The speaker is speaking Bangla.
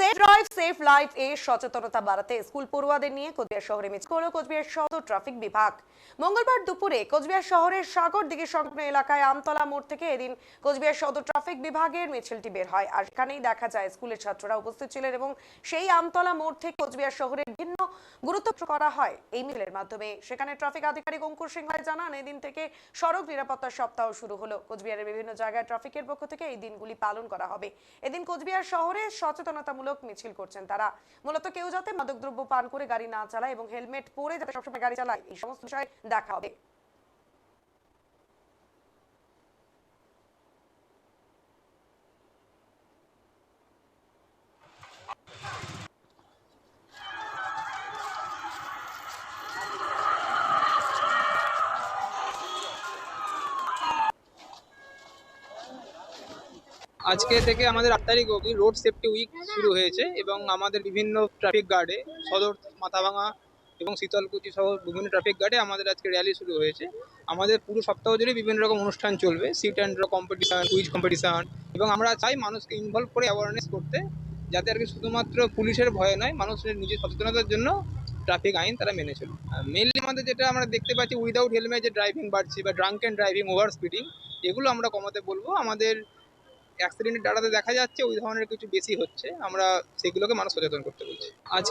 সেফ ড্রাইভ সেফ লাইফ এর সচেতনতা বাড়াতে স্কুল পড়ুয়াদের নিয়ে কোচবিহার শহরে মিছিল করল কোচবিহার ট্রাফিক বিভাগ। মঙ্গলবার দুপুরে কোচবিহার শহরের সাগর দিকে এলাকায় আমতলা মোড় থেকে এদিন কোচবিহার সদর ট্রাফিক বিভাগের মিছিলটি বের হয়। আর সেখানেই দেখা যায় স্কুলের ছাত্ররা উপস্থিত ছিলেন এবং সেই আমতলা মোড় থেকে কোচবিহার শহরের ভিন্ন গুরুত্ব করা হয় এই মিছিলের মাধ্যমে। সেখানে ট্রাফিক আধিকারিক অঙ্কুর সিং রায় জানান, এদিন থেকে সড়ক নিরাপত্তা সপ্তাহ শুরু হলো। কোচবিহারের বিভিন্ন জায়গায় ট্রাফিকের পক্ষ থেকে এই দিনগুলি পালন করা হবে। এদিন কোচবিহার শহরে সচেতনতামূলক মিছিল করছেন। তারা মূলত কেউ যাতে মাদকদ্রব্য পান করে গাড়ি না চালায় এবং হেলমেট পরে যাতে সবসময় গাড়ি চালায়, এই সমস্ত বিষয়ে দেখা হবে। আজকে থেকে আমাদের আট তারিখ অবধি রোড সেফটি উইক শুরু হয়েছে এবং আমাদের বিভিন্ন ট্রাফিক গার্ডে সদর, মাথাভাঙা এবং শীতলকুচি সহ বিভিন্ন ট্রাফিক গার্ডে আমাদের আজকে র্যালি শুরু হয়েছে। আমাদের পুরো সপ্তাহ জুড়ে বিভিন্ন রকম অনুষ্ঠান চলবে sit and draw competition quiz competition এবং আমরা চাই মানুষকে ইনভলভ করে অ্যাওয়ারনেস করতে যাতে আর কি শুধুমাত্র পুলিশের ভয় নয়, মানুষের নিজের সচেতনতার জন্য ট্রাফিক আইন তারা মেনে চলবে মেনলি আমাদের যেটা আমরা দেখতে পাচ্ছি উইদাউট হেলমেট যে ড্রাইভিং বাড়ছে বা drunk and driving over speeding এগুলো আমরা কমাতে বলব। আমাদের অ্যাক্সিডেন্টের ডাটাতে দেখা যাচ্ছে, ওই ধরনের কিছু বেশি হচ্ছে। আমরা সেগুলোকে মানুষ সচেতন করতে বলছি। আজকে